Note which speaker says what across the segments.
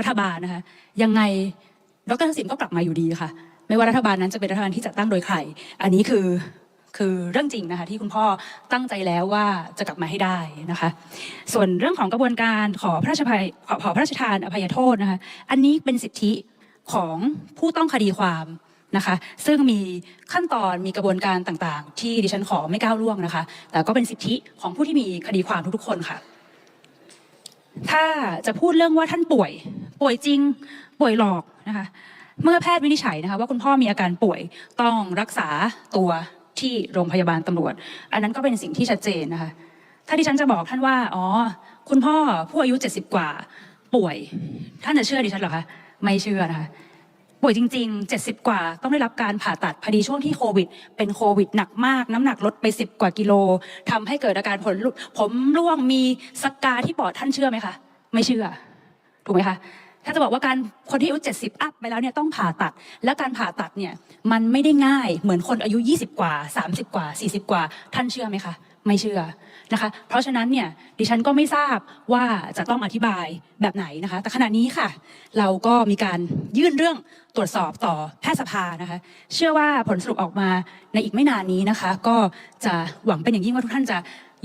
Speaker 1: รัฐบาลนะคะยังไงดรทักษิณก็กลับมาอยู่ดีค่ะ ไม่ว่ารัฐบาลนั้นจะเป็นรัฐบาลที่จัดตั้งโดยใคร อันนี้คือคือเรื่องจริงนะคะที่คุณพ่อตั้งใจแล้วว่าจะกลับมาให้ได้นะคะ ส่วนเรื่องของกระบวนการขอพระราชภัยขอขอพระราชทานอภัยโทษนะคะอันนี้เป็นสิทธิของผู้ต้องคดีความนะคะ ซึ่งมีขั้นตอนมีกระบวนการต่างๆ ที่ดิฉันขอไม่ก้าวล่วงนะคะ แต่ก็เป็นสิทธิของผู้ที่มีคดีความทุกๆคนค่ะ ถ้าจะพูดเรื่องว่าท่านป่วย ป่วยจริง ป่วยหลอกนะคะ เมื่อแพทย์วินิจฉัยนะคะว่าคุณพ่อมีอาการป่วยต้องรักษาตัวที่โรงพยาบาลตำรวจ อันนั้นก็เป็นสิ่งที่ชัดเจนนะคะ ถ้าดิฉันจะบอกท่านว่า อ๋อ คุณพ่อผู้อายุ 70 กว่า ป่วย ท่านจะเชื่อดิฉันหรอคะ ไม่เชื่อนะคะ ป่วยจริง ๆ 70 กว่า ต้องได้รับการผ่าตัดพอดีช่วงที่โควิด เป็นโควิดหนักมาก น้ำหนักลดไป 10 กว่ากิโลทำให้เกิดอาการผลลุผมร่วงมีสกาที่ปอดท่านเชื่อไหมคะ ไม่เชื่อ ถูกไหมคะ ถ้าจะบอกว่าการคนที่อายุ 70 อัพไปแล้วเนี่ยต้องผ่าตัด และการผ่าตัดเนี่ยมันไม่ได้ง่ายเหมือนคนอายุ 20 กว่า 30 กว่า 40 กว่า ท่านเชื่อไหมคะไม่เชื่อนะคะ เพราะฉะนั้นเนี่ยดิฉันก็ไม่ทราบว่าจะต้องอธิบายแบบไหนนะคะ แต่ขณะนี้ค่ะ เราก็มีการยื่นเรื่องตรวจสอบต่อแพทยสภานะคะ เชื่อว่าผลสรุปออกมาในอีกไม่นานนี้นะคะ ก็จะหวังเป็นอย่างยิ่งว่าทุกท่านจะ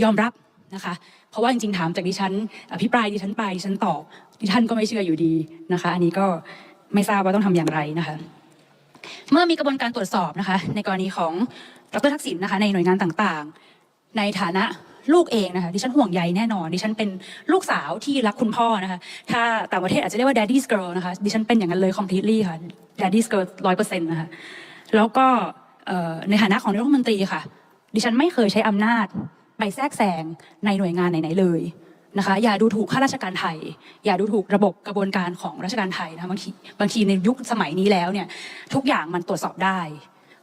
Speaker 1: ยอมรับนะคะ เพราะว่าจริงๆถามจากดิฉันอภิปรายดิฉันไปดิฉันตอบ ดิฉันก็ไม่เชื่ออยู่ดีนะคะ อันนี้ก็ไม่ทราบว่าต้องทำอย่างไรนะคะ เมื่อมีกระบวนการตรวจสอบนะคะ ในกรณีของดรทักษิณนะคะ ในหน่วยงานต่างๆ ในฐานะลูกเองนะคะดิฉันห่วงใยแน่นอนดิฉันเป็นลูกสาวที่รักคุณพ่อนะคะ ถ้าต่างประเทศอาจจะเรียกว่า daddy's girl นะคะดิฉันเป็นอย่างนั้นเลย completely ค่ะ daddy's girl ร้อยเปอร์เซ็นต์นะคะแล้วก็ในฐานะของนายกรัฐมนตรีค่ะ ดิฉันไม่เคยใช้อำนาจไปแทรกแซงในหน่วยงานไหนๆเลย นะคะอย่าดูถูกข้าราชการไทย อย่าดูถูกระบบกระบวนการของราชการไทยนะบางทีบางทีในยุคสมัยนี้แล้วเนี่ยทุกอย่างมันตรวจสอบได้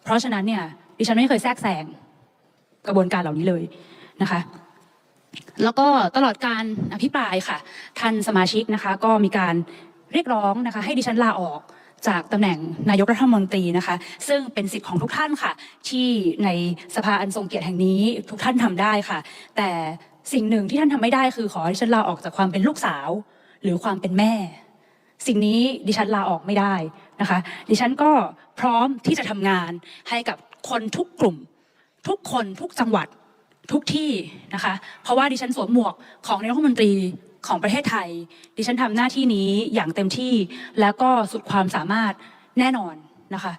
Speaker 1: เพราะฉะนั้นเนี่ยดิฉันไม่เคยแทรกแซงกระบวนการเหล่านี้เลยนะคะ แล้วก็ตลอดการอภิปรายค่ะท่านสมาชิกนะคะก็มีการเรียกร้องนะคะให้ดิฉันลาออกจากตำแหน่งนายกรัฐมนตรีนะคะ ซึ่งเป็นสิทธิ์ของทุกท่านค่ะ ที่ในสภาอันทรงเกียรติแห่งนี้ทุกท่านทำได้ค่ะ แต่ สิ่งหนึ่งที่ท่านทำไม่ได้คือขอให้ดิฉันลาออกจากความเป็นลูกสาว หรือความเป็นแม่ สิ่งนี้ดิฉันลาออกไม่ได้นะคะ ดิฉันก็พร้อมที่จะทำงานให้กับคนทุกกลุ่ม ทุกคนทุกจังหวัดทุกที่นะคะ เพราะว่าดิฉันสวมหมวกของนายกรัฐมนตรีของประเทศไทย ดิฉันทำหน้าที่นี้อย่างเต็มที่แล้วก็สุดความสามารถแน่นอนนะคะ